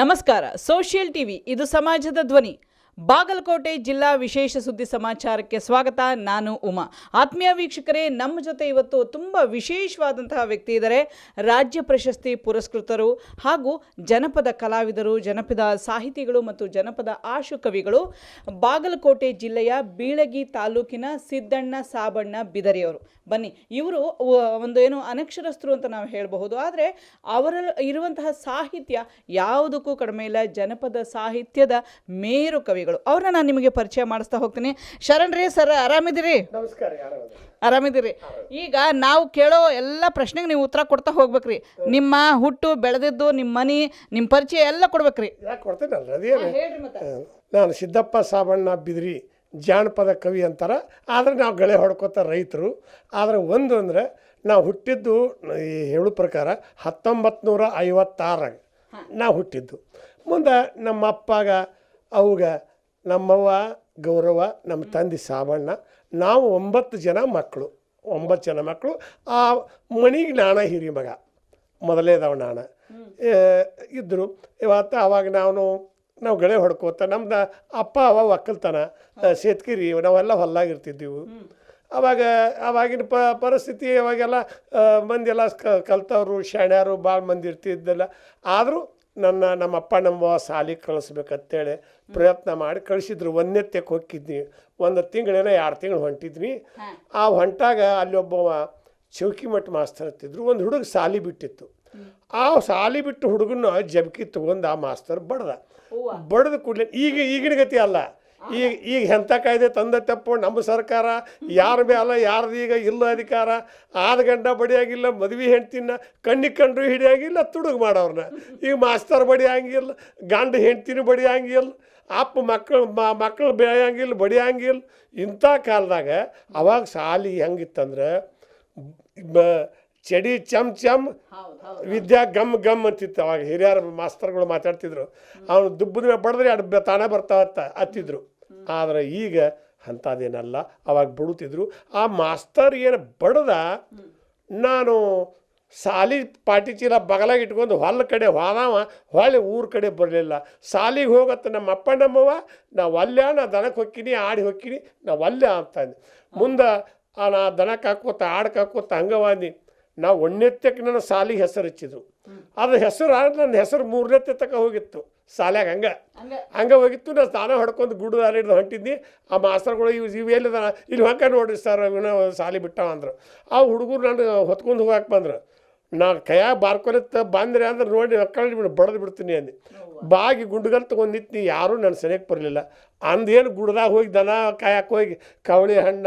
ನಮಸ್ಕಾರ social TV ಇದು ಸಮಾಜದ ಧ್ವನಿ. ಬಾಗಲಕೋಟೆ ಜಿಲ್ಲಾ ವಿಶೇಷ ಸುದ್ದಿ ಸಮಾಚಾರಕ್ಕೆ ಸ್ವಾಗತ. ನಾನು ಉಮಾ. ಆತ್ಮೀಯ ವೀಕ್ಷಕರೇ, ನಮ್ಮ ಜೊತೆ ಇವತ್ತು ತುಂಬ ವಿಶೇಷವಾದಂತಹ ವ್ಯಕ್ತಿ ಇದ್ದಾರೆ. ರಾಜ್ಯ ಪ್ರಶಸ್ತಿ ಪುರಸ್ಕೃತರು ಹಾಗೂ ಜನಪದ ಕಲಾವಿದರು, ಜನಪದ ಸಾಹಿತಿಗಳು ಮತ್ತು ಜನಪದ ಆಶು ಕವಿಗಳು ಬಾಗಲಕೋಟೆ ಜಿಲ್ಲೆಯ ಬೀಳಗಿ ತಾಲೂಕಿನ ಸಿದ್ದಣ್ಣ ಸಾಬಣ್ಣ ಬಿದರಿಯವರು. ಬನ್ನಿ, ಇವರು ಒಂದು ಏನು ಅನಕ್ಷರಸ್ಥರು ಅಂತ ನಾವು ಹೇಳಬಹುದು. ಆದರೆ ಅವರ ಇರುವಂತಹ ಸಾಹಿತ್ಯ ಯಾವುದಕ್ಕೂ ಕಡಿಮೆ ಇಲ್ಲ. ಜನಪದ ಸಾಹಿತ್ಯದ ಮೇರು ಕವಿಗಳು ಅವ್ರನ್ನ ನಾನು ನಿಮಗೆ ಪರಿಚಯ ಮಾಡಿಸ್ತಾ ಹೋಗ್ತೀನಿ. ಶರಣ್ ರೀ ಸರ್ ಆರಾಮಿದ್ದೀರಿ? ಆರಾಮಿದ್ದೀರಿ? ಈಗ ನಾವು ಕೇಳೋ ಎಲ್ಲ ಪ್ರಶ್ನೆಗೆ ನೀವು ಉತ್ತರ ಕೊಡ್ತಾ ಹೋಗ್ಬೇಕ್ರಿ. ನಿಮ್ಮ ಹುಟ್ಟು ಬೆಳೆದಿದ್ದು ನಿಮ್ಮ ಮನೆ ನಿಮ್ಮ ಪರಿಚಯ ಎಲ್ಲ ಕೊಡ್ಬೇಕ್ರಿ. ನಾನು ಸಿದ್ದಪ್ಪ ಸಾಬಣ್ಣ ಬಿದ್ರಿ ಜಾನಪದ ಕವಿ ಅಂತಾರೆ. ಆದರೆ ನಾವು ಗಳೆ ಹೊಡ್ಕೋತ ರೈತರು. ಆದರೆ ಒಂದು ಅಂದರೆ ನಾವು ಹುಟ್ಟಿದ್ದು ಈ ಹೇಳೋ ಪ್ರಕಾರ ಹತ್ತೊಂಬತ್ತು ನೂರ ಐವತ್ತಾರಾಗ ನಾವು ಹುಟ್ಟಿದ್ದು. ಮುಂದೆ ನಮ್ಮ ಅಪ್ಪಾಗ ಅವಾಗ ನಮ್ಮವ್ವ ಗೌರವ ನಮ್ಮ ತಂದೆ ಸಾಬಣ್ಣ ನಾವು ಒಂಬತ್ತು ಜನ ಮಕ್ಕಳು. ಒಂಬತ್ತು ಜನ ಮಕ್ಕಳು. ಆ ಮನೆಗೆ ನಾಣ ಹಿರಿ ಮಗ. ಮೊದಲೇದವ ನಾಣ ಇದ್ದರು ಇವತ್ತು ಆವಾಗ ನಾವು ನಾವು ಗಳೆ ಹೊಡ್ಕೋತ ನಮ್ದು ಅಪ್ಪ ಅವ ಒಕ್ಕಲ್ತನ ಸೇತ್ಕಿರಿ ನಾವೆಲ್ಲ ಹೊಲ್ಲಾಗಿರ್ತಿದ್ದೀವಿ ಅವಾಗ ಅವಾಗಿನ ಪ ಪರಿಸ್ಥಿತಿ ಅವಾಗೆಲ್ಲ ಮಂದಿ ಎಲ್ಲ ಕಲ್ತವ್ರು ಶಾಣ್ಯಾರು ಭಾಳ ಮಂದಿ ಇರ್ತಿದ್ದಲ್ಲ. ಆದರೂ ನನ್ನ ನಮ್ಮ ಅಪ್ಪ ನಮ್ಮ ಸಾಲಿಗೆ ಕಳಿಸ್ಬೇಕಂತೇಳಿ ಪ್ರಯತ್ನ ಮಾಡಿ ಕಳಿಸಿದ್ರು. ಒಂದೆತ್ತಕ್ಕೆ ಹೋಗಿದ್ವಿ ಒಂದು ತಿಂಗಳೇನ ಎರಡು ತಿಂಗಳು ಹೊಂಟಿದ್ವಿ. ಆ ಹೊಂಟಾಗ ಅಲ್ಲಿ ಚೌಕಿಮಠ ಚೌಕಿ ಮಠ ಮಾಸ್ತರ್ ಹತ್ತಿದ್ರು. ಒಂದು ಹುಡುಗ ಸಾಲಿ ಬಿಟ್ಟಿತ್ತು. ಆ ಸಾಲಿ ಬಿಟ್ಟು ಹುಡುಗನ ಜಬಕಿ ತಗೊಂಡು ಆ ಮಾಸ್ತರ್ ಬಡ್ದ. ಬಡ್ದ ಕೂಡಲೇ ಈಗ ಈಗಿನ ಗತಿ ಅಲ್ಲ. ಈಗ ಈಗ ಎಂಥ ಕಾಯ್ದೆ ತಂದ ತಪ್ಪು ನಮ್ಮ ಸರ್ಕಾರ ಯಾರ ಮೇಲೆ ಯಾರ್ದು ಈಗ ಇಲ್ಲ ಅಧಿಕಾರ ಆದ ಗಂಡ ಬಡಿಯಾಗಿಲ್ಲ ಮದುವೆ ಹೆಂಡ್ತಿನ ಕಣ್ಣಿಗೆ ಕಂಡ್ರು ಹಿಡಿಯಾಗಿಲ್ಲ ತುಡುಗು ಮಾಡೋರ್ನ. ಈಗ ಮಾಸ್ತರ್ ಬಡಿಯಂಗಿಲ್ಲ ಗಂಡ ಹೆಂಡ್ತಿನೂ ಬಡಿಯಂಗಿಲ್ಲ ಅಪ್ಪ ಮಕ್ಕಳು ಮಕ್ಕಳು ಬೆಳೆಯಂಗಿಲ್ಲ ಬಡಿಯಂಗಿಲ್ಲ ಇಂಥ ಕಾಲದಾಗ ಅವಾಗ ಸಾಲಿ ಹೆಂಗಿತ್ತಂದ್ರೆ ಬ ಚಡಿ ಚಮ್ ಚಮ್ ವಿದ್ಯಾ ಗಮ್ ಗಮ್ ಅಂತಿತ್ತು. ಅವಾಗ ಹಿರಿಯರ ಮಾಸ್ತರ್ಗಳು ಮಾತಾಡ್ತಿದ್ರು. ಅವನು ದುಬ್ಬದ ಮೇಲೆ ಬಡಿದ್ರೆ ಎರಡು ಬೆ- ತಾನೇ ಬರ್ತಾವತ್ತ ಹತ್ತಿದ್ರು ಆದರೆ ಈಗ ಅಂಥದ್ದೇನಲ್ಲ. ಅವಾಗ ಬಿಡುತ್ತಿದ್ರು ಆ ಮಾಸ್ತರ್ ಏನು ಬಡ್ದ, ನಾನು ಸಾಲಿ ಪಾಟಿ ಚೀಲ ಬಗಲಾಗ ಇಟ್ಕೊಂಡು ಹೊಲ ಕಡೆ ಹೋದವ, ಹೊಳ್ಳಿ ಊರ ಕಡೆ ಬರಲಿಲ್ಲ. ಸಾಲಿಗೆ ಹೋಗತ್ತ ನಮ್ಮ ಅಪ್ಪ ನಮ್ಮವ್ವ ನಾ ಒಲ್ಯ ನಾ ದನಕ್ಕೆ ಹೊಕ್ಕಿನಿ, ಆಡಿ ಹೊಕ್ಕಿನಿ ನಾ ಒಲ್ಯ ಅಂತ ಮುಂದೆ ನಾ ದನಕ್ಕೆ ಹಾಕೋತ ಆಡಕ್ಕೆ ಹಾಕೋತ ಹಂಗವಾದಿ ನಾವು ಒಣ್ಣೆತ್ತಕ್ಕೆ ನನ್ನ ಸಾಲಿಗೆ ಹೆಸರು ಹಚ್ಚಿದ್ರು ಅದು ಹೆಸರು ಆದ್ರೆ ನನ್ನ ಹೆಸರು ಮೂರನೇತ್ತೆ ತಕ ಹೋಗಿತ್ತು. ಸಾಲ್ಯಾಗ ಹಂಗೆ. ಹಂಗೆ. ಹೋಗಿತ್ತು ನಾ ಸ್ನಾನ ಹೊಡ್ಕೊಂಡು ಗುಡ್ಡ ದಾರಿ ಹಿಡ್ದು ಹೊಂಟಿದ್ನಿ. ಆ ಮಾಸ್ತರ್ಗಳು ಇವು ಇವು ಎಲ್ಲಿದಾನ ಇಲ್ಲಿ ಹೊಂಕ ನೋಡ್ರಿ ಸರ್ ಇವನ ಸಾಲಿ ಬಿಟ್ಟವ ಅಂದ್ರು. ಆ ಹುಡುಗರು ನಾನು ಹೊತ್ಕೊಂಡು ಹೋಗಕ್ಕೆ ಬಂದ್ರು. ನಾ ಕೈಯಾಗ ಬಾರ್ಕೊಲಿತ್ತ ಬಂದ್ರೆ ಅಂದ್ರೆ ನೋಡಿ ಮಕ್ಕಳು ಬಿಡು ಬಡದು ಬಿಡ್ತೀನಿ ಅಂದೆ. ಬಾಗಿ ಗುಂಡುಗಲ್ ನೀ ಯಾರೂ ನನ್ನ ಸನಿಯಕ್ಕೆ ಬರಲಿಲ್ಲ. ಅಂದೇನು ಗುಡ್ದಾಗ ಹೋಗಿ ದನ ಕಾಯಕ್ಕೆ ಹೋಗಿ ಕವಳಿ ಹಣ್ಣ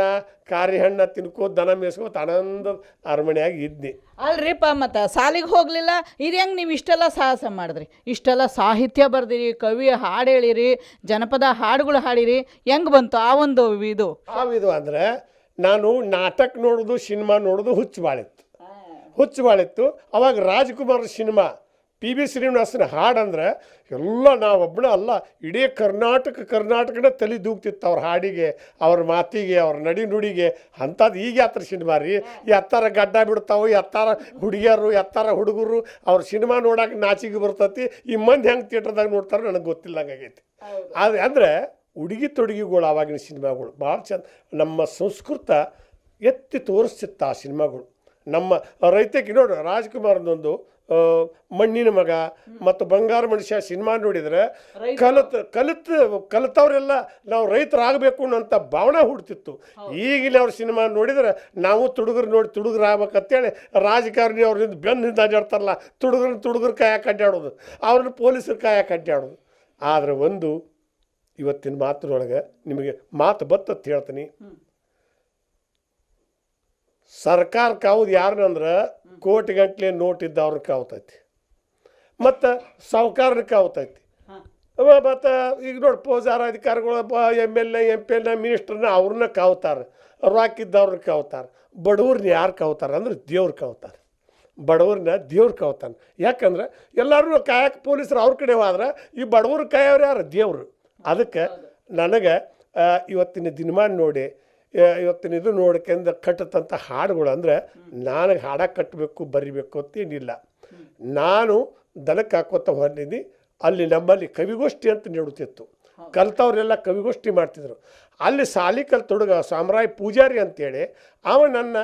ಕಾರಿ ಹಣ್ಣ ತಿನ್ಕೋ ದನ ಮೇಸ್ಕೋತ ಆನಂದ ಅರಮನೆಯಾಗಿ ಇದ್ನಿ. ಅಲ್ರಿಪ್ಪ ಮತ್ತು ಸಾಲಿಗೆ ಹೋಗಲಿಲ್ಲ ಇದು ಹೆಂಗೆ ನೀವು ಇಷ್ಟೆಲ್ಲ ಸಾಹಸ ಮಾಡಿದ್ರಿ? ಇಷ್ಟೆಲ್ಲ ಸಾಹಿತ್ಯ ಬರ್ದಿರಿ ಕವಿ ಹಾಡು ಹೇಳಿರಿ ಜನಪದ ಹಾಡುಗಳು ಹಾಡಿರಿ ಹೆಂಗೆ ಬಂತು ಆ ಒಂದು ಇದು? ಯಾವಿದು ಅಂದರೆ ನಾನು ನಾಟಕ ನೋಡೋದು ಸಿನಿಮಾ ನೋಡೋದು ಹುಚ್ಚು ಬಾಳಿತ್ತು. ಹುಚ್ಚು ಬಾಳಿತ್ತು ಅವಾಗ ರಾಜ್ಕುಮಾರ್ ಸಿನಿಮಾ ಪಿ ಬಿ ಶ್ರೀನಿವಾಸನ ಹಾಡಂದ್ರೆ ಎಲ್ಲ ನಾವೊಬ್ಬನ ಅಲ್ಲ ಇಡೀ ಕರ್ನಾಟಕ ಕರ್ನಾಟಕನ ತಲೆ ದೂಗ್ತಿತ್ತು ಅವ್ರ ಹಾಡಿಗೆ ಅವ್ರ ಮಾತಿಗೆ ಅವ್ರ ನಡಿ ನುಡಿಗೆ. ಅಂಥದ್ದು ಈಗ ಯಾತ್ರ ಸಿನಿಮಾ ರೀ? ಎತ್ತಾರ ಗಡ್ಡ ಬಿಡ್ತಾವೆ ಎತ್ತಾರ ಹುಡುಗಿಯರು ಎತ್ತಾರ ಹುಡುಗರು ಅವ್ರ ಸಿನಿಮಾ ನೋಡಕ್ಕೆ ನಾಚಿಗೆ ಬರ್ತತಿ. ಈ ಮಂದಿ ಹೆಂಗೆ ಥಿಯೇಟ್ರದಾಗ ನೋಡ್ತಾರೆ ನನಗೆ ಗೊತ್ತಿಲ್ಲಂಗಾಗೈತಿ ಅದು ಅಂದರೆ ಉಡುಗಿ ತೊಡುಗಿಗಳು ಆವಾಗಿನ ಸಿನಿಮಾಗಳು ಭಾಳ ಚಂದ ನಮ್ಮ ಸಂಸ್ಕೃತ ಎತ್ತಿ ತೋರಿಸ್ತಿತ್ತು ಆ ಸಿನಿಮಾಗಳು. ನಮ್ಮ ರೈತಕ್ಕೆ ನೋಡು ರಾಜ್ಕುಮಾರ್ದೊಂದು ಮಣ್ಣಿನ ಮಗ ಮತ್ತು ಬಂಗಾರ ಮನುಷ್ಯ ಸಿನಿಮಾ ನೋಡಿದ್ರೆ ಕಲಿತ ಕಲಿತ ಕಲಿತವ್ರೆಲ್ಲ ನಾವು ರೈತರಾಗಬೇಕು ಅನ್ನೋಂಥ ಭಾವನೆ ಹುಡ್ತಿತ್ತು ಈಗಿನ ಅವ್ರ ಸಿನಿಮಾ ನೋಡಿದ್ರೆ ನಾವು ತುಡುಗರು ನೋಡಿ ತುಡುಗರು ಆಗ್ಬೇಕಂತೇಳಿ ರಾಜಕಾರಣಿ ಅವ್ರಿಂದ ಬೆನ್ನಿಂದ ಅಡ್ಡಾಡ್ತಾರಲ್ಲ ತುಡುಗರು ತುಡುಗರು ಕಾಯಕ್ಕೆ ಅಡ್ಡಾಡೋದು ಅವ್ರನ್ನ ಪೊಲೀಸರು ಕಾಯಕ್ಕೆ ಅಡ್ಡಾಡೋದು. ಆದರೆ ಒಂದು ಇವತ್ತಿನ ಮಾತಿನೊಳಗೆ ನಿಮಗೆ ಮಾತು ಬತ್ತತ್ ಹೇಳ್ತೀನಿ. ಸರ್ಕಾರ ಕಾವುದು ಯಾರನ್ನಂದ್ರೆ ಕೋಟಿ ಗಂಟ್ಲೆ ನೋಟ್ ಇದ್ದವ್ರನ್ನ ಕಾವ್ತೈತಿ. ಮತ್ತು ಸಾವುಕಾರನ ಕಾವ್ತೈತಿ. ಮತ್ತು ಈಗ ನೋಡಿ ಪೋಜಾರ ಅಧಿಕಾರಿಗಳು M L A M P L ಮಿನಿಸ್ಟ್ರನ್ನ ಅವ್ರನ್ನ ಕಾವ್ತಾರೆ. ರಾಕ್ ಇದ್ದವ್ರನ್ನ ಕಾವ್ತಾರೆ. ಬಡವ್ರನ್ನ ಯಾರು ಕಾವ್ತಾರೆ ಅಂದ್ರೆ ದೇವ್ರು ಕಾವ್ತಾರೆ. ಬಡವ್ರನ್ನ ದೇವ್ರು ಕಾವ್ತಾನೆ. ಯಾಕಂದ್ರೆ ಎಲ್ಲರೂ ಕಾಯಕ್ಕೆ ಪೊಲೀಸರು ಅವ್ರ ಕಡೆ ಹೋದ್ರೆ ಈ ಬಡವ್ರ ಕಾಯೋರು ಯಾರು? ದೇವ್ರು. ಅದಕ್ಕೆ ನನಗೆ ಇವತ್ತಿನ ದಿನಮಾನ ನೋಡಿ ಇವತ್ತಿನ ಇದು ನೋಡ್ಕೊಂಡು ಕಟ್ಟತಂಥ ಹಾಡುಗಳು ಅಂದರೆ ನನಗೆ ಹಾಡ ಕಟ್ಟಬೇಕು ಬರಿಬೇಕು ಅಂತೇನಿಲ್ಲ ನಾನು ದನಕ್ಕೆ ಹಾಕೋತ ಹೊಂದಿದ್ದೀನಿ ಅಲ್ಲಿ ನಮ್ಮಲ್ಲಿ ಕವಿಗೋಷ್ಠಿ ಅಂತ ನೋಡುತ್ತಿತ್ತು ಕಲ್ತವ್ರೆಲ್ಲ ಕವಿಗೋಷ್ಠಿ ಮಾಡ್ತಿದ್ರು. ಅಲ್ಲಿ ಸಾಲಿ ತೊಡಗ ಹುಡುಗ ಸಾಮ್ರಾಯ್ ಪೂಜಾರಿ ಅಂತೇಳಿ ಅವ ನನ್ನ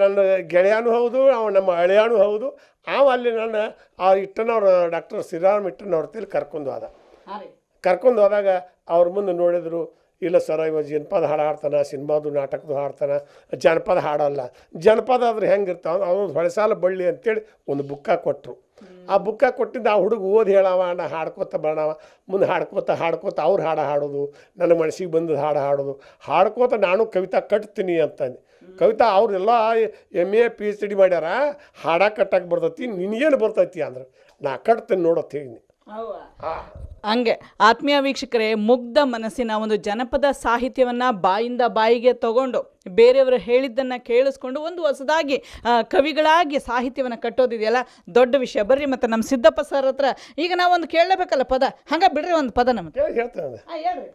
ನನ್ನ ಗೆಳೆಯನೂ ಹೌದು ಅವ ನಮ್ಮ ಹಳೆಯನೂ ಹೌದು ಅವ ಅಲ್ಲಿ ನನ್ನ ಆ ಇಟ್ಟನವ್ರ ಡಾಕ್ಟರ್ ಶ್ರೀರಾಮ್ ಇಟ್ಟನವ್ರ ತೇಲಿ ಕರ್ಕೊಂಡು ಹೋದ. ಕರ್ಕೊಂಡು ಹೋದಾಗ ಅವ್ರ ಮುಂದೆ ನೋಡಿದ್ರು ಇಲ್ಲ ಸರ್, ಇವ ಜನಪದ ಹಾಡು ಹಾಡ್ತಾನೆ, ಸಿನಿಮಾದು ನಾಟಕದ್ದು ಹಾಡ್ತಾನೆ. ಜನಪದ ಹಾಡಲ್ಲ. ಜನಪದ ಆದ್ರೆ ಹೆಂಗಿರ್ತಾವ ಅವನು ಹೊಳೆಸಾಲ ಬಳ್ಳಿ ಅಂತೇಳಿ ಒಂದು ಬುಕ್ಕ ಕೊಟ್ಟರು ಆ ಬುಕ್ಕ ಕೊಟ್ಟಿದ್ದು ಆ ಹುಡುಗ ಓದಿ ಹೇಳವ ನಾ ಹಾಡ್ಕೋತ ಬರಣವ ಮುಂದೆ ಹಾಡ್ಕೋತ ಹಾಡ್ಕೋತ ಅವ್ರು ಹಾಡು ಹಾಡೋದು, ನನ್ನ ಮನಸ್ಸಿಗೆ ಬಂದದ್ದು ಹಾಡು ಹಾಡೋದು. ಹಾಡ್ಕೋತ ನಾನು ಕವಿತಾ ಕಟ್ತೀನಿ ಅಂತಂದು. ಕವಿತಾ ಅವರೆಲ್ಲ M A P H D ಮಾಡ್ಯಾರ. ಹಾಡ ಕಟ್ಟಕ್ಕೆ ಬರ್ತೈತಿ, ನಿನಗೇನು ಬರ್ತೈತಿ ಅಂದ್ರೆ. ನಾ ಕಟ್ತೀನಿ ನೋಡತ್ತೀನಿ ಹಂಗೆ ಆತ್ಮೀಯ ವೀಕ್ಷಕರೇ ಮುಗ್ಧ ಮನಸ್ಸಿನ ಒಂದು ಜನಪದ ಸಾಹಿತ್ಯವನ್ನು ಬಾಯಿಂದ ಬಾಯಿಗೆ ತಗೊಂಡು ಬೇರೆಯವರು ಹೇಳಿದ್ದನ್ನು ಕೇಳಿಸ್ಕೊಂಡು ಒಂದು ಹೊಸದಾಗಿ ಕವಿಗಳಾಗಿ ಸಾಹಿತ್ಯವನ್ನು ಕಟ್ಟೋದಿದೆಯಲ್ಲ ದೊಡ್ಡ ವಿಷಯ. ಬರ್ರಿ ಮತ್ತು ನಮ್ಮ ಸಿದ್ದಪ್ಪ ಸರ್ ಹತ್ರ. ಈಗ ನಾವೊಂದು ಕೇಳಲೇಬೇಕಲ್ಲ ಪದ? ಹಂಗೆ ಬಿಡ್ರಿ ಒಂದು ಪದ ನಮ್ಮ ಹೇಳಿ ಹೇಳ್ತಾನೆ ಹೇಳ್ರಿ.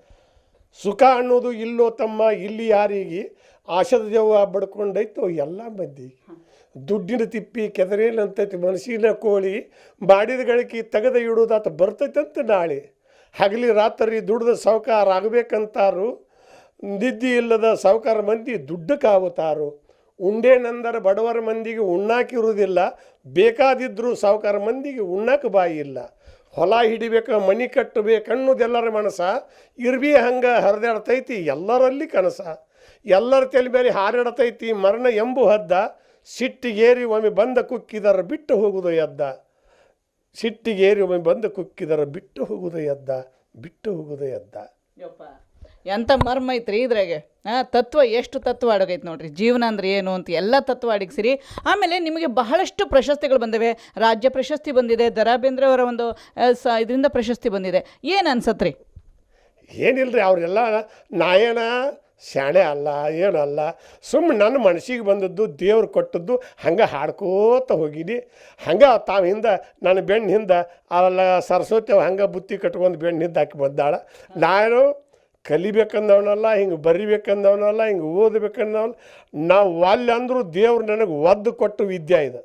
ಸುಖ ಅನ್ನೋದು ಇಲ್ಲೋ ತಮ್ಮ ಇಲ್ಲಿ ಯಾರಿಗೆ ಆಶದ ದೇವ ಬಡ್ಕೊಂಡೈತೋ ಎಲ್ಲ ಮಂದಿ ದುಡ್ಡಿನ ತಿಪ್ಪಿ ಕೆದರೇನಂತೈತಿ, ಮನಸ್ಸಿನ ಕೋಳಿ ಬಾಡಿದ ಗಳಿಕೆ ತೆಗೆದ ಇಡುವುದಾತ ಬರ್ತೈತಂತ ನಾಳೆ. ಹಗಲಿ ರಾತ್ರಿ ದುಡ್ದ ಸಾವುಕಾರ ಆಗಬೇಕಂತಾರು, ನಿದ್ದಿ ಇಲ್ಲದ ಸಾವುಕಾರ ಮಂದಿ ದುಡ್ಡು ಕಾವುತ್ತಾರು ಉಂಡೇನಂದರ ಬಡವರ ಮಂದಿಗೆ ಉಣ್ಣಾಕಿರುವುದಿಲ್ಲ ಬೇಕಾದಿದ್ದರೂ ಸಾವುಕಾರ ಮಂದಿಗೆ ಉಣ್ಣಕ್ಕೆ ಬಾಯಿ ಇಲ್ಲ ಹೊಲ ಹಿಡಿಬೇಕು, ಮನೆ ಕಟ್ಟಬೇಕು ಅನ್ನೋದೆಲ್ಲರ ಮನಸ ಇರ್ಬಿ ಹಂಗೆ ಹರಿದಾಡ್ತೈತಿ ಎಲ್ಲರಲ್ಲಿ ಕನಸ. ಎಲ್ಲರ ತಲೆ ಮೇಲೆ ಹಾರಾಡ್ತೈತಿ ಮರಣ ಎಂಬು ಹದ್ದ ಸಿಟ್ಟಿಗೇರಿ ಒಮ್ಮೆ ಬಂದ ಕುಕ್ಕಿದರ ಬಿಟ್ಟು ಹೋಗುವುದು ಎದ್ದ. ಸಿಟ್ಟಿಗೇರಿ ಒಮ್ಮೆ ಬಂದ ಕುಕ್ಕಿದರ ಬಿಟ್ಟು ಹೋಗುವುದು ಎದ್ದ. ಬಿಟ್ಟು ಹೋಗುವುದು ಎದ್ದ. ಎಂಥ ಮರ್ಮ ಐತ್ರಿ ಇದ್ರಾಗೆ? ಹಾಂ ತತ್ವ ಎಷ್ಟು ತತ್ವ ಅಡಗೈತೆ ನೋಡ್ರಿ. ಜೀವನ ಅಂದ್ರೆ ಏನು ಅಂತ ಎಲ್ಲ ತತ್ವ ಅಡಗಿಸಿರಿ. ಆಮೇಲೆ ನಿಮಗೆ ಬಹಳಷ್ಟು ಪ್ರಶಸ್ತಿಗಳು ಬಂದಿವೆ. ರಾಜ್ಯ ಪ್ರಶಸ್ತಿ ಬಂದಿದೆ ದರಾ ಬೇಂದ್ರೆ ಅವರ ಒಂದು ಸ ಇದರಿಂದ ಪ್ರಶಸ್ತಿ ಬಂದಿದೆ. ಏನು ಅನ್ಸತ್ರಿ? ರೀ ಅವರೆಲ್ಲ ನಾಯನ ಶಾಣೆ ಅಲ್ಲ ಏನಲ್ಲ ಸುಮ್ಮನೆ ನನ್ನ ಮನಸ್ಸಿಗೆ ಬಂದದ್ದು ದೇವ್ರು ಕೊಟ್ಟದ್ದು ಹಂಗೆ ಹಾಡ್ಕೋತ ಹೋಗಿನಿ ಹಂಗೆ ತಾವು ಹಿಂದೆ ನನ್ನ ಬೆನ್ನ ಹಿಂದೆ ಅಲ್ಲ ಸರಸ್ವತಿ ಹಂಗೆ ಬುತ್ತಿ ಕಟ್ಕೊಂಡು ಬೆಣ್ಣು ಹಿಂದೆ ಹಾಕಿ ಬಂದಾಳ. ನಾನು ಕಲಿಬೇಕಂದವನಲ್ಲ ಹಿಂಗೆ ಬರಿಬೇಕಂದವನಲ್ಲ ಹಿಂಗೆ ಓದಬೇಕಂದವಲ್ಲ ನಾವು ಅಲ್ಲಿ ಅಂದರೂ ದೇವ್ರು ನನಗೆ ಒದ್ದು ಕೊಟ್ಟು ವಿದ್ಯೆ ಇದೆ.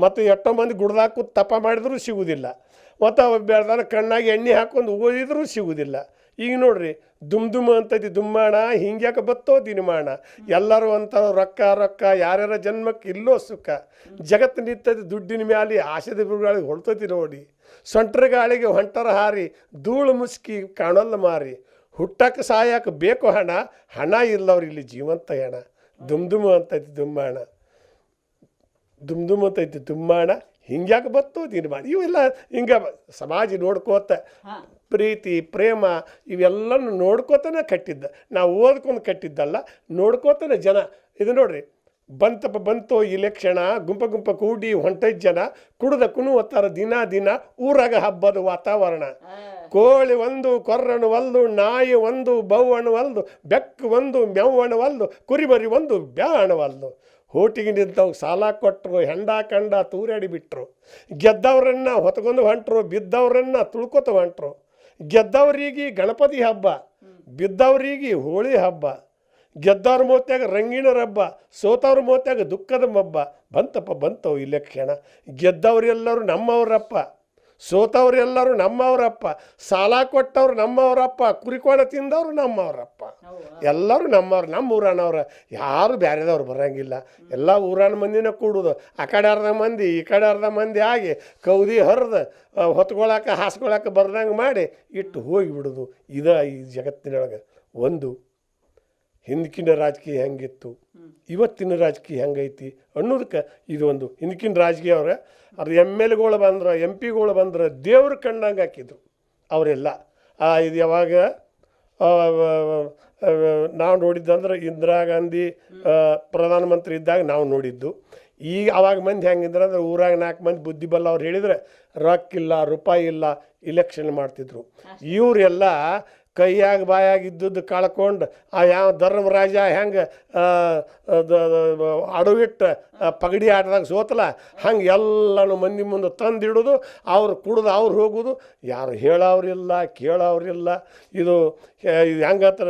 ಮತ್ತು ಎಷ್ಟೋ ಮಂದಿ ಗುಡ್ದಾಕು ತಪ ಮಾಡಿದರೂ ಸಿಗುವುದಿಲ್ಲ ಮತ್ತು ಬೆಳೆದಾರ ಕಣ್ಣಾಗಿ ಎಣ್ಣೆ ಹಾಕೊಂಡು ಓದಿದ್ರೂ ಸಿಗುವುದಿಲ್ಲ. ಈಗ ನೋಡ್ರಿ, ದುಮ್ ದುಮ್ ಅಂತದಿ, ದುಮ್ಮಾಣ, ಹಿಂಗ್ಯಾಕೆ ಬತ್ತೋ ದಿನಮಾಣ. ಎಲ್ಲರೂ ಅಂತಾರ, ರೊಕ್ಕ ರೊಕ್ಕ, ಯಾರ್ಯಾರ ಜನ್ಮಕ್ಕೆ ಇಲ್ಲೋ ಸುಖ. ಜಗತ್ತು ನಿಂತೈತಿ ದುಡ್ಡಿನ ಮ್ಯಾಲೆ ಆಶದ ಬಿರುಗಾಳಿಗೆ ಹೊಳ್ತತಿ ನೋಡಿ. ಸೊಂಟ್ರ ಗಾಳಿಗೆ ಹೊಂಟರ ಹಾರಿ, ಧೂಳು ಮುಸ್ಕಿ ಕಾಣಲ್ಲ ಮಾರಿ. ಹುಟ್ಟಕ್ಕೆ ಸಾಯಕ್ಕೆ ಬೇಕು ಹಣ ಹಣ ಇಲ್ಲವ್ರು ಇಲ್ಲಿ ಜೀವಂತ ಹಣ. ದುಮ್ ದುಮ್ ಅಂತೈತಿ, ದುಮ್ಮಾಣ. ದುಮ್ ದುಮ್ ಅಂತೈತಿ, ದುಮ್ಮಾಣ. ಹಿಂಗ್ಯಾಕೆ ಬತ್ತು ತೀರ್ಮಾನ. ಇವೆಲ್ಲ ಹಿಂಗೆ ಸಮಾಜ ನೋಡ್ಕೋತ ಪ್ರೀತಿ ಪ್ರೇಮ ಇವೆಲ್ಲನೂ ನೋಡ್ಕೋತನ ಕಟ್ಟಿದ್ದ. ನಾವು ಓದ್ಕೊಂಡು ಕಟ್ಟಿದ್ದಲ್ಲ ನೋಡ್ಕೋತನ ಜನ. ಇದು ನೋಡ್ರಿ ಬಂತಪ್ಪ ಬಂತು ಇಲೆಕ್ಷಣ ಗುಂಪ ಗುಂಪ ಕೂಡಿ ಹೊಂಟೈದು ಜನ ಕುಡ್ದ ಕುಣುವತ್ತಾರ ದಿನ ದಿನ ಊರಾಗ ಹಬ್ಬದ ವಾತಾವರಣ. ಕೋಳಿ ಒಂದು ಕೊರ್ರನು ಒಲ್ದು ನಾಯಿ ಒಂದು ಬವ್ವನು ಒಲ್ದು ಬೆಕ್ಕು ಒಂದು ಮೆವ್ವಣ ಒಂದು ಕುರಿಮರಿ ಒಂದು ಬ್ಯಾಣವಲ್ದು ಹೋಟಿಗೆ ನಿಂತವು ಸಾಲ ಕೊಟ್ಟರು ಹೆಂಡ ಕಂಡ ತೂರಾಡಿ ಬಿಟ್ಟರು ಗೆದ್ದವರನ್ನ ಹೊತ್ಕೊಂಡು ಹೊಂಟರು, ಬಿದ್ದವರನ್ನ ತುಳ್ಕೊತ ಹೊಂಟರು. ಗೆದ್ದವರಿಗೆ ಗಣಪತಿ ಹಬ್ಬ, ಬಿದ್ದವರಿಗೆ ಹೋಳಿ ಹಬ್ಬ, ಗೆದ್ದವ್ರ ಮೂತ್ಯಾಗ ರಂಗಿಣರ ಹಬ್ಬ, ಸೋತವ್ರ ಮೂತ್ಯಾಗ ದುಃಖದ ಹಬ್ಬ, ಬಂತಪ್ಪ ಬಂತವು ಕ್ಷಣ. ಗೆದ್ದವರೆಲ್ಲರೂ ನಮ್ಮವರಪ್ಪ. ಸೋತವ್ರೆಲ್ಲರೂ ನಮ್ಮವರಪ್ಪ. ಸಾಲ ಕೊಟ್ಟವ್ರು ನಮ್ಮವರಪ್ಪ. ಕುರಿಕೋಣ ತಿಂದವ್ರು ನಮ್ಮವರಪ್ಪ. ಎಲ್ಲರೂ ನಮ್ಮವ್ರು. ನಮ್ಮ ಊರಾನವ್ರ. ಯಾರು ಬೇರೆದವ್ರು ಬರಂಗಿಲ್ಲ. ಎಲ್ಲ ಊರಾನ ಮಂದಿನ ಕೂಡುದು. ಆ ಕಡೆ ಅರ್ಧ ಮಂದಿ ಈ ಕಡೆ ಅರ್ಧ ಮಂದಿ ಆಗಿ ಕೌದಿ ಹರಿದು ಹೊತ್ಕೊಳಕ್ಕೆ ಹಾಸ್ಕೊಳಕ್ಕೆ ಬರ್ದಂಗೆ ಮಾಡಿ ಇಟ್ಟು ಹೋಗಿಬಿಡೋದು. ಇದ ಈ ಜಗತ್ತಿನೊಳಗೆ ಒಂದು ಹಿಂದಕಿನ ರಾಜಕೀಯ ಹೆಂಗಿತ್ತು? ಇವತ್ತಿನ ರಾಜಕೀಯ ಹೆಂಗೈತಿ? ಅನ್ನೋದಕ್ಕೆ ಇದು ಒಂದು. ಹಿಂದಕಿನ ರಾಜಕೀಯ ಅವ್ರ ಅದು ಎಂ ಎಲ್ ಎಗಳು ಬಂದ್ರೆ ಎಂ ಪಿಗಳು ಬಂದ್ರೆ ದೇವ್ರ ಕಣ್ಣಂಗೆ ಹಾಕಿದ್ರು ಅವರೆಲ್ಲ. ಆ, ಇದು ಯಾವಾಗ ನಾವು ನೋಡಿದ್ದು ನಾವು ನೋಡಿದ್ದಂದ್ರೆ ಇಂದಿರಾ ಗಾಂಧಿ ಪ್ರಧಾನಮಂತ್ರಿ ಇದ್ದಾಗ ನಾವು ನೋಡಿದ್ದು. ಈಗ ಆವಾಗ ಮಂದಿ ಹೆಂಗಿದ್ರೆ ಅಂದ್ರೆ ಊರಾಗ ನಾಲ್ಕು ಮಂದಿ ಬುದ್ಧಿ ಬಲ್ಲ ಅವ್ರು ಹೇಳಿದ್ರೆ ರೊಕ್ಕ ಇಲ್ಲ ರೂಪಾಯಿ ಇಲ್ಲ ಇಲೆಕ್ಷನ್ ಮಾಡ್ತಿದ್ರು. ಇವರೆಲ್ಲ ಕೈಯಾಗ ಬಾಯಾಗ ಇದ್ದದ್ದು ಕಳ್ಕೊಂಡು ಆ ಯಾವ ಧರ್ಮರಾಜ ಹೆಂಗೆ ಅಡುಗಿಟ್ಟು ಪಗಡಿ ಆಟದಾಗ ಸೋತಲ ಹಂಗೆ ಎಲ್ಲನೂ ಮಂದಿ ಮುಂದೆ ತಂದಿಡೋದು, ಅವ್ರು ಕುಡ್ದು ಅವ್ರು ಹೋಗೋದು. ಯಾರು ಹೇಳೋರಿಲ್ಲ ಕೇಳೋರಿಲ್ಲ ಇದು ಇದು ಹೆಂಗತ್ರ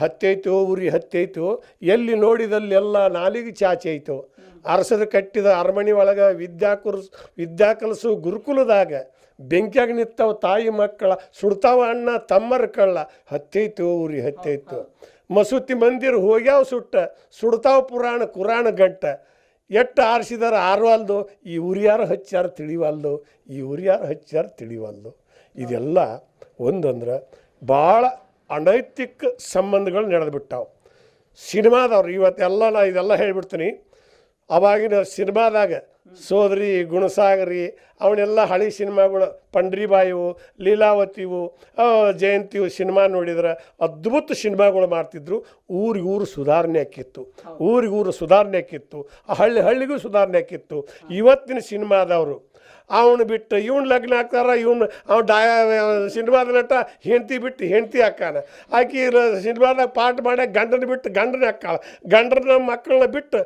ಹತ್ತೈತು ಉರಿ ಹತ್ತೈತು ಎಲ್ಲಿ ನೋಡಿದಲ್ಲಿ ಎಲ್ಲ ನಾಲಿಗೆ ಚಾಚೆ ಐತು ಅರಸರು ಕಟ್ಟಿದ ಅರಮನೆ ಒಳಗೆ ವಿದ್ಯಾಕುರ್ಸ್ ವಿದ್ಯಾಕಲಸು ವಿದ್ಯಾ ಕಲಸು ಗುರುಕುಲದಾಗ ಬೆಂಕಿಯಾಗ ನಿಂತಾವ ತಾಯಿ ಮಕ್ಕಳ, ಸುಡ್ತಾವ ಅಣ್ಣ ತಮ್ಮರ ಕಳ್ಳ. ಹತ್ತೈತು ಊರಿ, ಹತ್ತೈತು. ಮಸೂತಿ ಮಂದಿರ ಹೋಗ್ಯಾವ ಸುಟ್ಟ, ಸುಡ್ತಾವ ಪುರಾಣ, ಕುರಾಣ ಗಂಟ. ಎಟ್ಟು ಆರಿಸಿದಾರ, ಆರುವಲ್ದು? ಈ ಉರಿಯಾರು ಹಚ್ಚಾರ ತಿಳಿವಲ್ದು? ಈ ಉರಿಯಾರು ಹಚ್ಚಾರ ತಿಳಿವಲ್ದು? ಇದೆಲ್ಲ ಒಂದಂದ್ರೆ ಭಾಳ ಅನೈತಿಕ ಸಂಬಂಧಗಳು ನಡೆದುಬಿಟ್ಟಾವು. ಸಿನಿಮಾದವ್ರು, ಇವತ್ತೆಲ್ಲ ನಾ ಇದೆಲ್ಲ ಹೇಳ್ಬಿಡ್ತೀನಿ. ಅವಾಗಿನ ಸಿನಿಮಾದಾಗ ಸೋದರಿ ಗುಣಸಾಗರಿ ಅವನ್ನೆಲ್ಲ ಹಳೆ ಸಿನಿಮಾಗಳು ಪಂಡ್ರಿಬಾಯಿವು ಲೀಲಾವತಿವು ಜಯಂತಿವು ಸಿನಿಮಾ ನೋಡಿದ್ರೆ ಅದ್ಭುತ ಸಿನಿಮಾಗಳು ಮಾಡ್ತಿದ್ರು. ಊರಿಗೂರು ಊರು ಸುಧಾರಣೆ ಆಕಿತ್ತು ಊರಿಗೂರು ಊರು ಸುಧಾರಣೆ ಆಕಿತ್ತು ಆ ಹಳ್ಳಿ ಹಳ್ಳಿಗೂ ಸುಧಾರಣೆ ಆಕಿತ್ತು ಇವತ್ತಿನ ಸಿನಿಮಾದವರು ಅವನು ಬಿಟ್ಟು, ಇವ್ನು ಲಗ್ನ ಆಗ್ತಾರ, ಇವನು, ಅವ್ನು ಡಾಯ ಸಿನಿಮಾದ ನಟ ಹೆಂಡತಿ ಬಿಟ್ಟು ಹೆಂಡತಿ ಹಾಕಾನ ಆಕಿ ಸಿನಿಮಾದಾಗ ಪಾಠ ಮಾಡಿ ಗಂಡನ ಬಿಟ್ಟು ಗಂಡನ ಹಾಕಾಳ ಗಂಡನ ಮಕ್ಕಳನ್ನ ಬಿಟ್ಟು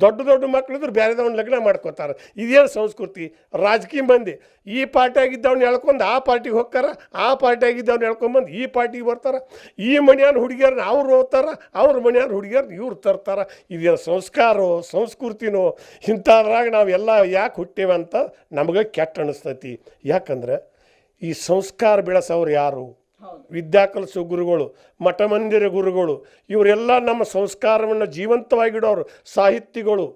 ದೊಡ್ಡ ದೊಡ್ಡ ಮಕ್ಕಳಿದ್ರು ಬೇರೆದವ್ನ ಲಗ್ನ ಮಾಡ್ಕೋತಾರೆ. ಇದೇನು ಸಂಸ್ಕೃತಿ? ರಾಜಕೀಯ ಮಂದಿ. ಈ ಪಾರ್ಟಿಯಾಗಿದ್ದವ್ನ ಎಳ್ಕೊಂಡು ಆ ಪಾರ್ಟಿಗೆ ಹೋಗ್ತಾರ, ಆ ಪಾರ್ಟಿಯಾಗಿದ್ದವ್ನ ಹೇಳ್ಕೊಂಬಂದು ಈ ಪಾರ್ಟಿಗೆ ಬರ್ತಾರ. ಈ ಮನೆಯನ್ನು ಹುಡುಗಿಯರನ್ನ ಅವ್ರು ಹೋಗ್ತಾರ ಅವ್ರ ಮನೆಯವ್ರ ಹುಡುಗಿಯರನ್ನ ಇವ್ರು ತರ್ತಾರ. ಇದೇನು ಸಂಸ್ಕಾರೋ, ಸಂಸ್ಕೃತಿನೋ, ಇಂಥದ್ರಾಗ ನಾವೆಲ್ಲ ಯಾಕೆ ಹುಟ್ಟೇವಂತ ನಮಗೆ ಕೆಟ್ಟ ಅನಿಸ್ತೈತಿ. ಯಾಕಂದ್ರೆ ಈ ಸಂಸ್ಕಾರ ಬೆಳೆಸೋರು ಯಾರು? ವಿದ್ಯಾ ಕಲಿಸೋ ಗುರುಗಳು ಮಠ ಮಂದಿರ ಗುರುಗಳು ಇವರೆಲ್ಲ ನಮ್ಮ ಸಂಸ್ಕಾರವನ್ನು ಜೀವಂತವಾಗಿಡೋರು ಸಾಹಿತಿಗಳು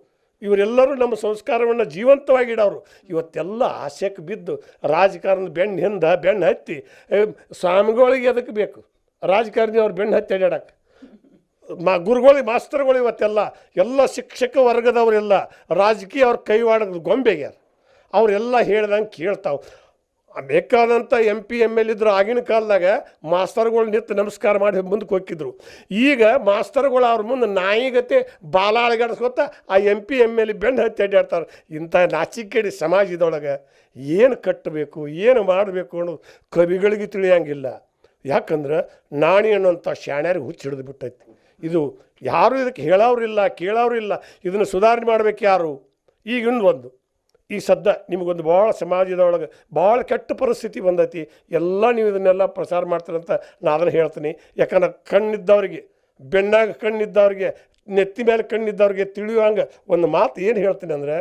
ಇವರೆಲ್ಲರೂ ನಮ್ಮ ಸಂಸ್ಕಾರವನ್ನು ಜೀವಂತವಾಗಿಡೋರು. ಇವತ್ತೆಲ್ಲ ಆಸೆಕ್ಕೆ ಬಿದ್ದು ರಾಜಕಾರಣದ ಬೆನ್ನು ಹಿಂದೆ ಬೆನ್ನು ಹತ್ತಿ ಸ್ವಾಮಿಗಳಿಗೆ ಅದಕ್ಕೆ ಬೇಕು? ರಾಜಕಾರಣಿ ಅವ್ರು ಬೆನ್ನು ಹತ್ತಿ ಅಡ್ಯಾಡಕ್ಕೆ ಮಾ ಗುರುಗಳಿಗೆ ಮಾಸ್ತರ್ಗಳು ಇವತ್ತೆಲ್ಲ ಎಲ್ಲ ಶಿಕ್ಷಕ ವರ್ಗದವರೆಲ್ಲ ರಾಜಕೀಯ ಅವ್ರ ಕೈವಾಡದ ಗೊಂಬೆಗ್ಯಾರ ಅವರೆಲ್ಲ ಹೇಳ್ದಂಗೆ ಕೇಳ್ತಾವೆ. ಬೇಕಾದಂಥ ಎಂ ಪಿ ಎಂ ಎಲ್ ಇದ್ರು ಆಗಿನ ಕಾಲದಾಗ ಮಾಸ್ತರ್ಗಳು ನಿಂತು ನಮಸ್ಕಾರ ಮಾಡಿ ಮುಂದಕ್ಕೆ ಹೋಗಿದ್ರು ಈಗ ಮಾಸ್ತರ್ಗಳು ಅವ್ರ ಮುಂದೆ ನಾಯಿಗತೆ ಬಾಲಾಳಗಡಿಸ್ಕೊತ ಆ ಎಂ ಪಿ ಎಂ ಎಲ್ ಬೆಂಡ್ ಹತ್ತಿ ಅಡ್ಡಾಡ್ತಾರೆ ಇಂಥ ನಾಚಿಕೆಡಿ ಸಮಾಜದೊಳಗೆ ಏನು ಕಟ್ಟಬೇಕು ಏನು ಮಾಡಬೇಕು ಅನ್ನೋದು ಕವಿಗಳಿಗೆ ತಿಳಿಯಂಗಿಲ್ಲ. ಯಾಕಂದ್ರೆ ನಾಣಿ ಅನ್ನೋಂಥ ಶಾಣ್ಯಾರಿಗೆ ಹುಚ್ಚಿಡಿದು ಬಿಟ್ಟೈತಿ. ಇದು ಯಾರು ಇದಕ್ಕೆ ಹೇಳೋರಿಲ್ಲ ಕೇಳೋರಿಲ್ಲ ಇದನ್ನು ಸುಧಾರಣೆ ಮಾಡ್ಬೇಕು ಯಾರು? ಈಗ ಇನ್ನೂ ಒಂದು. ಈ ಸದ್ದ ನಿಮಗೊಂದು ಭಾಳ ಸಮಾಜದೊಳಗೆ ಭಾಳ ಕೆಟ್ಟ ಪರಿಸ್ಥಿತಿ ಬಂದೈತಿ. ಎಲ್ಲ ನೀವು ಇದನ್ನೆಲ್ಲ ಪ್ರಸಾರ ಮಾಡ್ತೀರಂತ ನಾನು ಅದನ್ನು ಹೇಳ್ತೀನಿ. ಯಾಕಂದ್ರೆ ಕಣ್ಣಿದ್ದವ್ರಿಗೆ ಬೆನ್ನಾಗ ಕಣ್ಣಿದ್ದವ್ರಿಗೆ ನೆತ್ತಿ ಮೇಲೆ ಕಣ್ಣಿದ್ದವ್ರಿಗೆ ತಿಳಿಯುವಂಗೆ ಒಂದು ಮಾತು ಏನು ಹೇಳ್ತೀನಿ ಅಂದರೆ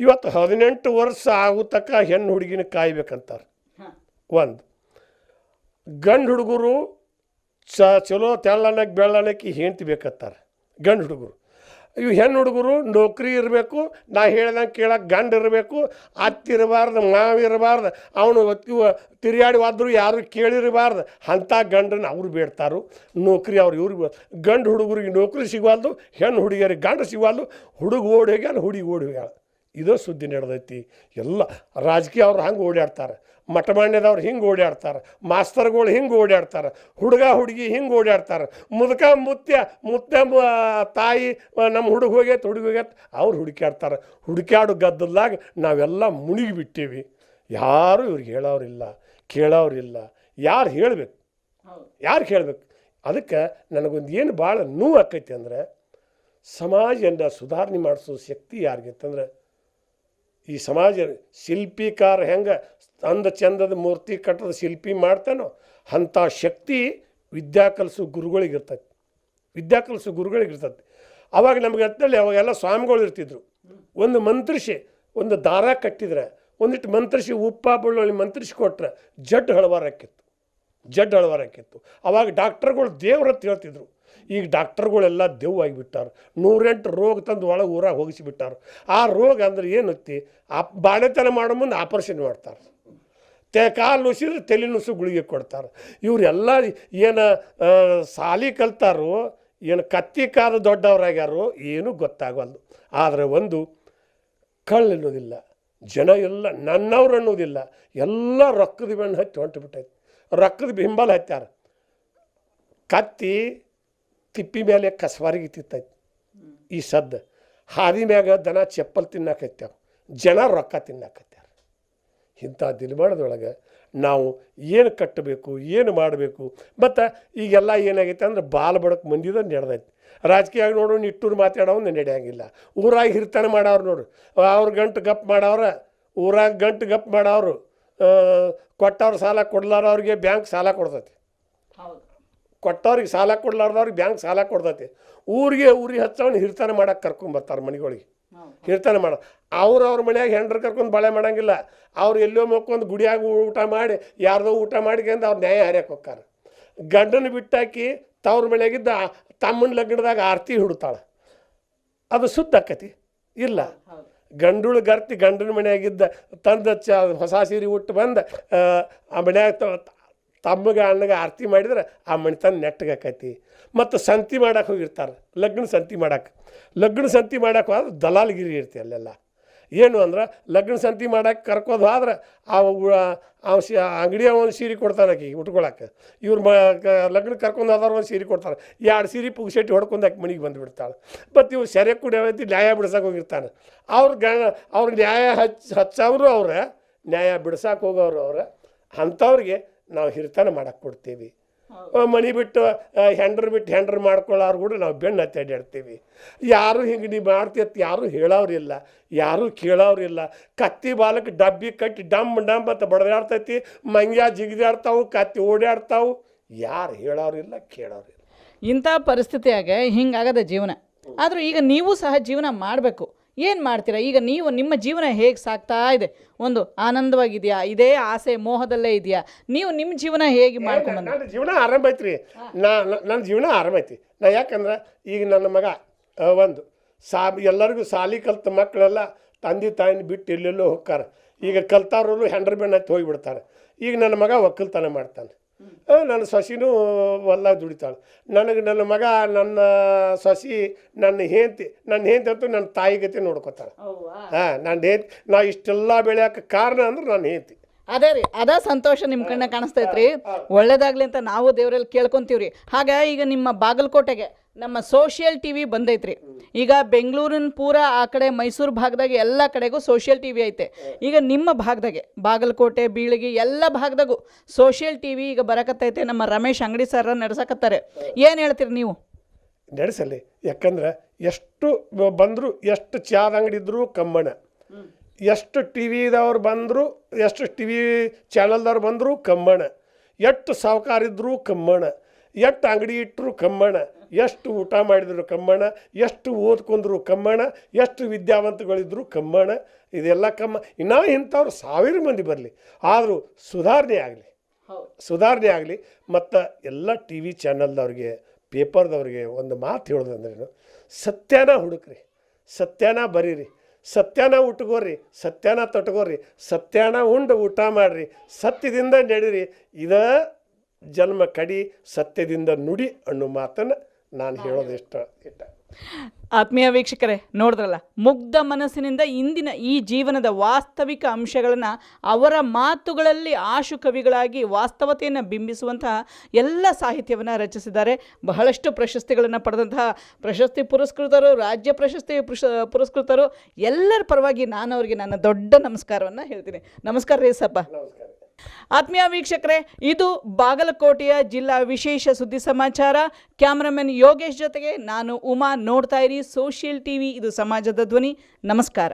ಇವತ್ತು ಹದಿನೆಂಟು ವರ್ಷ ಆಗೋ ತಕ್ಕ ಹೆಣ್ಣು ಹುಡುಗಿನ ಕಾಯ್ಬೇಕಂತಾರೆ. ಒಂದು ಗಂಡು ಹುಡುಗರು ಚ ಚಲೋ ತೆಳ್ಳನಕ್ಕೆ ಬೆಳ್ಳನಕ್ಕೆ ಹೆಂಡ್ತಿ ಬೇಕಂತಾರೆ. ಗಂಡು ಹುಡುಗರು. ಇವು ಹೆಣ್ಣು ಹುಡುಗರು ನೌಕರಿ ಇರಬೇಕು, ನಾ ಹೇಳ್ದಂಗೆ ಕೇಳಕ್ಕೆ ಗಂಡು ಇರಬೇಕು ಅತ್ತಿರಬಾರ್ದು ಮಾವಿರಬಾರ್ದು ಅವನು ಇವ ತಿರುಗಾಡಿ ಯಾರು ಕೇಳಿರಬಾರ್ದು, ಅಂಥ ಗಂಡನ ಅವ್ರು ಬೇಡ್ತಾರು. ನೌಕರಿ ಅವ್ರು ಇವ್ರಿಗೆ ಗಂಡು ಹುಡುಗರಿಗೆ ನೌಕರಿ ಸಿಗವಲ್ದು, ಹೆಣ್ಣು ಹುಡುಗಿಯರಿಗೆ ಗಂಡು ಸಿಗವಲ್ದು, ಹುಡುಗ ಓಡಿ ಹೋಗ್ಯಾನ, ಹುಡುಗಿ ಓಡಿ ಹೋಗ್ಯಾಳ. ಇದೋ ಸುದ್ದಿ ನಡೆದೈತಿ. ಎಲ್ಲ ರಾಜಕೀಯ ಅವ್ರು ಹಂಗೆ ಓಡಾಡ್ತಾರೆ ಮಠಮಾಣ್ಯದವ್ರು ಹಿಂಗೆ ಓಡಾಡ್ತಾರೆ ಮಾಸ್ತರ್ಗಳು ಹಿಂಗೆ ಓಡಾಡ್ತಾರೆ ಹುಡುಗ ಹುಡುಗಿ ಹಿಂಗೆ ಓಡಾಡ್ತಾರೆ ಮುದುಕ ಮುತ್ಯ ಮುತ್ಯ ತಾಯಿ ನಮ್ಮ ಹುಡುಗ ಹೋಗ್ಯತ್ ಹುಡುಗ ಹೋಗ್ಯತ್ ಅವ್ರು ಹುಡುಕ್ಯಾಡ್ತಾರೆ. ಹುಡುಕ್ಯಾಡು ಗದ್ದಲ್ದಾಗ ನಾವೆಲ್ಲ ಮುಣಿಗಿ ಬಿಟ್ಟೇವಿ ಯಾರೂ ಇವ್ರಿಗೆ ಹೇಳೋರಿಲ್ಲ ಕೇಳೋರಿಲ್ಲ. ಯಾರು ಹೇಳಬೇಕು? ಯಾರು ಹೇಳಬೇಕು? ಅದಕ್ಕೆ ನನಗೊಂದು ಏನು ಭಾಳ ನೋವು ಆಕೈತಿ ಅಂದರೆ ಸಮಾಜನ ಸುಧಾರಣೆ ಮಾಡಿಸೋ ಶಕ್ತಿ ಯಾರಿಗಿತ್ತಂದ್ರೆ ಈ ಸಮಾಜ ಶಿಲ್ಪಿಕಾರ ಹೆಂಗೆ ಅಂದ ಚಂದದ ಮೂರ್ತಿ ಕಟ್ಟದ ಶಿಲ್ಪಿ ಮಾಡ್ತಾನೋ ಅಂಥ ಶಕ್ತಿ ವಿದ್ಯಾ ಕಲಸು ಗುರುಗಳಿಗೆ ಇರ್ತೈತಿ. ವಿದ್ಯಾ ಕಲಸು ಗುರುಗಳಿಗೆ ಅವಾಗ ನಮಗೆ ಅಂತೇಳಿ ಅವಾಗೆಲ್ಲ ಸ್ವಾಮಿಗಳು ಇರ್ತಿದ್ರು. ಒಂದು ಮಂತ್ರಿಷಿ ಒಂದು ದಾರ ಕಟ್ಟಿದ್ರೆ ಒಂದಿಟ್ಟು ಮಂತ್ರಿಷಿ ಉಪ್ಪ, ಬೆಳ್ಳುಳ್ಳಿ ಮಂತ್ರಿಷಿ ಕೊಟ್ರೆ ಜಡ್ ಹಳವಾರಕ್ಕಿತ್ತು. ಜಡ್ ಹಳವಾರಕ್ಕಿತ್ತು. ಅವಾಗ ಡಾಕ್ಟರ್ಗಳು ದೇವ್ರ ಹೇಳ್ತಿದ್ರು. ಈಗ ಡಾಕ್ಟರ್ಗಳೆಲ್ಲ ದೆವ್ವಾಗಿ ಬಿಟ್ಟಾರೆ ನೂರೆಂಟು ರೋಗ ತಂದು ಒಳಗೆ ಊರಾಗ ಹೋಗಿಸಿಬಿಟ್ಟಾರೆ. ಆ ರೋಗ ಅಂದ್ರೆ ಏನತ್ತಿ? ಆ ಬಾಳೆತನ ಮಾಡೋ ಮುಂದೆ ಆಪರೇಷನ್ ಮಾಡ್ತಾರೆ. ತೆ ಕಾಲು ನುಸಿದ್ರೆ ತಲೆ ನುಸು ಗುಳಿಗೆ ಕೊಡ್ತಾರೆ. ಇವರೆಲ್ಲ ಏನು ಸಾಲಿ ಕಲ್ತಾರೋ, ಏನು ಕತ್ತಿ ಕಾದ ದೊಡ್ಡವರಾಗ್ಯಾರೋ ಏನೂ ಗೊತ್ತಾಗಲ್ದು ಆದರೆ ಒಂದು, ಕಳ್ಳು ಅನ್ನೋದಿಲ್ಲ. ಜನ ಎಲ್ಲ ನನ್ನವ್ರು ಅನ್ನೋದಿಲ್ಲ. ಎಲ್ಲ ರೊಕ್ಕದ ಬೆಣ್ಣು ಹತ್ತಿ ಹೊಂಟು ಬಿಟ್ಟೈತಿ ರೊಕ್ಕದ ಬೆಂಬಲ ಹತ್ಯಾರ. ಕತ್ತಿ ತಿಪ್ಪಿ ಮೇಲೆ ಕಸವಾರಿಗೆ ತಿತ್ತೈತಿ ಈ ಸದ್ದು ಹಾದಿ ಮ್ಯಾಗ ದನ ಚಪ್ಪಲ್ ತಿನ್ನಕತ್ಯಾವ ಜನ ರೊಕ್ಕ ತಿನ್ನಕತ್ಯಾರ. ಇಂಥ ದಿಲ್ಬಾಡದೊಳಗೆ ನಾವು ಏನು ಕಟ್ಟಬೇಕು, ಏನು ಮಾಡಬೇಕು, ಮತ್ತು ಈಗೆಲ್ಲ ಏನಾಗೈತೆ ಅಂದ್ರೆ ಬಾಲ್ ಬಡಕ್ಕೆ ಮಂದಿದ ನಡೆದೈತಿ. ರಾಜಕೀಯ ನೋಡು, ನಿಟ್ಟೂರು ಮಾತಾಡೋನು ನಡೆಯಂಗಿಲ್ಲ. ಊರಾಗ ಹಿರ್ತನ ಮಾಡೋರು ನೋಡು. ಅವ್ರ ಗಂಟು ಗಪ್ ಮಾಡವ್ರ, ಊರಾಗ ಗಂಟು ಗಪ್ ಮಾಡವ್ರು ಕೊಟ್ಟವ್ರು ಸಾಲ ಕೊಡ್ಲಾರ ಅವ್ರಿಗೆ ಬ್ಯಾಂಕ್ ಸಾಲ ಕೊಡ್ತೈತಿ. ಕೊಟ್ಟವ್ರಿಗೆ ಸಾಲ ಕೊಡ್ಲಾರ್ದವ್ರಿಗೆ ಬ್ಯಾಂಕ್ ಸಾಲ ಕೊಡ್ತೈತಿ. ಊರಿಗೆ ಊರಿಗೆ ಹಚ್ಚವನು ಹಿರ್ತನ ಮಾಡಕ್ಕೆ ಕರ್ಕೊಂಬರ್ತಾರೆ ಮನೆಗಳಿಗೆ. ಹಿರ್ತನ ಮಾಡ ಅವ್ರು ಅವ್ರ ಮನ್ಯಾಗ ಹೆಂಡ್ರು ಕರ್ಕೊಂಡು ಬಳೆ ಮಾಡಂಗಿಲ್ಲ. ಅವ್ರು ಎಲ್ಲೋ ಮಕ್ಕೊಂದು ಗುಡಿಯಾಗ ಊಟ ಮಾಡಿ ಯಾರ್ದೋ ಊಟ ಮಾಡಿಕೊಂಡು ಅವ್ರು ನ್ಯಾಯ ಹರಿಯಕ್ಕೆ ಹೋಗ್ತಾರೆ ಗಂಡನ ಬಿಟ್ಟಾಕಿ ತವ್ರ ಮನೆಯಾಗಿದ್ದ ತಮ್ಮನ ಲಗ್ನದಾಗ ಆರತಿ ಹುಡುತಾಳೆ. ಅದು ಸುದ್ದ ಆಕತಿ. ಇಲ್ಲ. ಗಂಡುಳು ಗರ್ತಿ ಗಂಡನ ಮನೆಯಾಗಿದ್ದ ತಂದ ಚ ಹೊಸ ಸೀರೆ ಉಟ್ಟು ಬಂದು ಆ ಮನೆಯಾಗ ತಮ್ಮಗೆ ಅಣ್ಣಗೆ ಆರತಿ ಮಾಡಿದ್ರೆ ಆ ಮಣಿತನ ನೆಟ್ಟಗಾಕೈತಿ ಮತ್ತು ಸಂತಿ ಮಾಡಕ್ಕೆ ಹೋಗಿರ್ತಾರೆ. ಲಗ್ನ ಸಂತಿ ಮಾಡಕ್ಕೆ ಲಗ್ನ ಸಂತಿ ಮಾಡಕ್ಕೆ ಹೋದ್ರೆ ದಲಾಲ್ಗಿರಿ ಇರ್ತಿ ಅಲ್ಲೆಲ್ಲ. ಏನು ಅಂದ್ರೆ ಲಗ್ನ ಸಂತಿ ಮಾಡಕ್ಕೆ ಕರ್ಕೋದು ಆದ್ರೆ ಆ ಅವ ಅಂಗಡಿಯ ಅಂಗಡಿ ಒಂದು ಸೀರೆ ಕೊಡ್ತಾನೆ ಆಕಿ ಉಟ್ಕೊಳಕ್ಕೆ ಇವ್ರು ಮ ಲಗ್ನ ಕರ್ಕೊಂಡು ಹೋದವ್ರು ಒಂದು ಸೀರೆ ಕೊಡ್ತಾರೆ. ಎರಡು ಸೀರೆ ಪುಗ್ಸೆಟ್ಟಿ ಹೊಡ್ಕೊಂಡು ಆಕೆ ಮನೆಗೆ ಬಂದುಬಿಡ್ತಾಳೆ. ಮತ್ತು ಇವ್ರು ಸೆರೆ ಕುಡಿಯೋತಿ ನ್ಯಾಯ ಬಿಡ್ಸಕ್ಕೆ ಹೋಗಿರ್ತಾನೆ. ಅವ್ರ ಗಣ ಅವ್ರ ನ್ಯಾಯ ಹಚ್ಚ ಹಚ್ಚವರು ಅವ್ರ, ನ್ಯಾಯ ಬಿಡ್ಸಕ್ಕೆ ಹೋಗೋರು ಅವ್ರ. ಅಂಥವ್ರಿಗೆ ನಾವು ಹಿರಿತನ ಮಾಡಕ್ಕೆ ಕೊಡ್ತೀವಿ. ಮನೆ ಬಿಟ್ಟು ಹೆಂಡ್ರು ಬಿಟ್ಟು ಹೆಂಡ್ರು ಮಾಡ್ಕೊಳ್ಳೋರು ಕೂಡ ನಾವು ಬೆನ್ನು ಹತ್ತಿ ಅಡ್ಡಾಡ್ತೀವಿ ಯಾರು ಹಿಂಗೆ ನೀವು ಮಾಡ್ತೀಯತ್ ಯಾರು ಹೇಳೋರಿಲ್ಲ ಯಾರು ಕೇಳೋರಿಲ್ಲ ಕತ್ತಿ ಬಾಲಕ್ಕೆ ಡಬ್ಬಿ ಕಟ್ಟಿ ಡಮ್ ಡಮ್ ಅಂತ ಬಡದಾಡ್ತೈತಿ. ಮಂಗ್ಯ ಜಿಗಿದಾಡ್ತಾವು, ಕತ್ತಿ ಓಡಾಡ್ತಾವು ಯಾರು ಹೇಳೋರಿಲ್ಲ ಕೇಳೋರಿಲ್ಲ ಇಂಥ ಪರಿಸ್ಥಿತಿಯಾಗೆ ಹಿಂಗಾಗದ ಜೀವನ. ಆದರೂ ಈಗ ನೀವು ಸಹ ಜೀವನ ಮಾಡಬೇಕು. ಏನು ಮಾಡ್ತೀರಾ? ಈಗ ನೀವು ನಿಮ್ಮ ಜೀವನ ಹೇಗೆ ಸಾಕ್ತಾ ಇದೆ? ಒಂದು ಆನಂದವಾಗಿದೆಯಾ? ಇದೇ ಆಸೆ ಮೋಹದಲ್ಲೇ ಇದೆಯಾ? ನೀವು ನಿಮ್ಮ ಜೀವನ ಹೇಗೆ ಮಾಡ್ಕೊಂಡು ನನ್ನ ಜೀವನ ಆರಾಮ ಐತ್ರಿ. ನಾ ನನ್ನ ಜೀವನ ಆರಂಭ ಐತಿ ನಾ ಯಾಕಂದ್ರೆ ಈಗ ನನ್ನ ಮಗ ಒಂದು ಸಾ ಎಲ್ಲರಿಗೂ ಸಾಲಿ ಕಲ್ತ ಮಕ್ಕಳೆಲ್ಲ ತಂದೆ ತಾಯಿನ ಬಿಟ್ಟು ಎಲ್ಲೆಲ್ಲೋ ಹೋಗ್ತಾರೆ. ಈಗ ಕಲ್ತಾರಲ್ಲೂ ಹೆಂಡ್ರ ಬೆನ್ನ ಹತ್ತಿ ಹೋಗಿಬಿಡ್ತಾರೆ. ಈಗ ನನ್ನ ಮಗ ಒಕ್ಕಲ್ತನ ಮಾಡ್ತಾನೆ. ನನ್ನ ಸೊಸಿನೂ ಹೊಲ ದುಡಿತಾಳೆ. ನನಗೆ ನನ್ನ ಮಗ ನನ್ನ ಸೊಸಿ ನನ್ನ ಹೆಂಡತಿ ನನ್ನ ಹೆಂಡತಿ ಅಂತೂ ನನ್ನ ತಾಯಿ ಗತಿ ನೋಡ್ಕೊತಾಳೆ. ಹಾಂ ನನ್ನ ಹೆಂಡತಿ ನಾ ಇಷ್ಟೆಲ್ಲ ಬೆಳೆಯೋಕೆ ಕಾರಣ ಅಂದ್ರೆ ನನ್ನ ಹೆಂಡತಿ. ಅದೇ ರೀ ಅದ ಸಂತೋಷ ನಿಮ್ಮ ಕಣ್ಣ ಕಾಣಿಸ್ತೈತ್ರಿ. ಒಳ್ಳೇದಾಗ್ಲಿ ಅಂತ ನಾವು ದೇವರಲ್ಲಿ ಕೇಳ್ಕೊಂತೀವ್ರಿ. ಹಾಗ ಈಗ ನಿಮ್ಮ ಬಾಗಲಕೋಟೆಗೆ ನಮ್ಮ ಸೋಷಿಯಲ್ ಟಿ ವಿ ಬಂದೈತ್ರಿ. ಈಗ ಬೆಂಗಳೂರಿನ ಪೂರ ಆ ಕಡೆ ಮೈಸೂರು ಭಾಗದಾಗ ಎಲ್ಲ ಕಡೆಗೂ ಸೋಷಿಯಲ್ ಟಿ ವಿ ಐತೆ. ಈಗ ನಿಮ್ಮ ಭಾಗದಾಗೆ, ಬಾಗಲಕೋಟೆ, ಬೀಳಗಿ ಎಲ್ಲ ಭಾಗದಾಗೂ ಸೋಷಿಯಲ್ ಟಿ ವಿ ಈಗ ಬರಕತ್ತೈತೆ ನಮ್ಮ ರಮೇಶ್ ಅಂಗಡಿ ಸರ್ ನಡೆಸಕತ್ತಾರೆ. ಏನು ಹೇಳ್ತೀರಿ ನೀವು? ನಡೆಸಲಿ. ಯಾಕಂದ್ರೆ ಎಷ್ಟು ಬಂದರು ಎಷ್ಟು ಚಾದ ಅಂಗಡಿ ಇದ್ದರೂ ಕಮ್ಮಣ. ಎಷ್ಟು ಟಿ ವಿದವ್ರು ಬಂದರು, ಎಷ್ಟು ಟಿ ವಿ ಚಾನಲ್ದವ್ರು ಬಂದರೂ ಕಮ್ಮಣ. ಎಷ್ಟು ಸಾವುಕಾರ ಇದ್ದರೂ ಕಮ್ಮಣ. ಎಷ್ಟು ಅಂಗಡಿ ಇಟ್ಟರು ಕಮ್ಮಣ. ಎಷ್ಟು ಊಟ ಮಾಡಿದ್ರು ಕಮ್ಮಣ ಎಷ್ಟು ಓದ್ಕೊಂಡ್ರು ಕಮ್ಮಣ ಎಷ್ಟು ವಿದ್ಯಾವಂತಗಳಿದ್ರು ಕಮ್ಮಣ ಇದೆಲ್ಲ ಕಮ್ಮ ಇನ್ನೂ ಇಂಥವ್ರು ಸಾವಿರ ಮಂದಿ ಬರಲಿ. ಆದರೂ ಸುಧಾರಣೆ ಆಗಲಿ. ಸುಧಾರಣೆ ಆಗಲಿ. ಮತ್ತು ಎಲ್ಲ ಟಿ ವಿ ಚಾನಲ್ದವ್ರಿಗೆ ಪೇಪರ್ದವ್ರಿಗೆ ಒಂದು ಮಾತು ಹೇಳೋದಂದ್ರೇನು ಸತ್ಯನ ಹುಡುಕ್ರಿ ಸತ್ಯನ ಬರೀರಿ ಸತ್ಯನ ಉಟ್ಕೋರಿ ಸತ್ಯನ ತೊಟ್ಕೋರಿ ಸತ್ಯನ ಉಂಡು ಊಟ ಮಾಡಿರಿ ಸತ್ಯದಿಂದ ನಡೀರಿ ಇದ ಜನ್ಮ ಕಡಿ ಸತ್ಯದಿಂದ ನುಡಿ ಅನ್ನೋ ಮಾತನ್ನು ನಾನು ಹೇಳೋದು ಇಷ್ಟ ಆತ್ಮೀಯ ವೀಕ್ಷಕರೇ ನೋಡಿದ್ರಲ್ಲ ಮುಗ್ಧ ಮನಸ್ಸಿನಿಂದ ಇಂದಿನ ಈ ಜೀವನದ ವಾಸ್ತವಿಕ ಅಂಶಗಳನ್ನು ಅವರ ಮಾತುಗಳಲ್ಲಿ ಆಶು ಕವಿಗಳಾಗಿ ವಾಸ್ತವತೆಯನ್ನು ಬಿಂಬಿಸುವಂತಹ ಎಲ್ಲ ಸಾಹಿತ್ಯವನ್ನು ರಚಿಸಿದ್ದಾರೆ. ಬಹಳಷ್ಟು ಪ್ರಶಸ್ತಿಗಳನ್ನು ಪಡೆದಂತಹ ಪ್ರಶಸ್ತಿ ಪುರಸ್ಕೃತರು ರಾಜ್ಯ ಪ್ರಶಸ್ತಿ ಪುರಸ್ಕೃತರು ಎಲ್ಲರ ಪರವಾಗಿ ನಾನು ಅವರಿಗೆ ನನ್ನ ದೊಡ್ಡ ನಮಸ್ಕಾರವನ್ನು ಹೇಳ್ತೀನಿ. ನಮಸ್ಕಾರ ರೇಸಪ್ಪ ನಮಸ್ಕಾರ ಆತ್ಮೀಯ ವೀಕ್ಷಕರೇ, ಇದು ಬಾಗಲಕೋಟೆಯ ಜಿಲ್ಲಾ ವಿಶೇಷ ಸುದ್ದಿ ಸಮಾಚಾರ. ಕ್ಯಾಮ್ರಾಮನ್ ಯೋಗೇಶ್ ಜೊತೆಗೆ ನಾನು ಉಮಾ ನೋಡ್ತಾ ಇರಿ. ಸೋಷಿಯಲ್ ಟಿವಿ, ಇದು ಸಮಾಜದ ಧ್ವನಿ. ನಮಸ್ಕಾರ.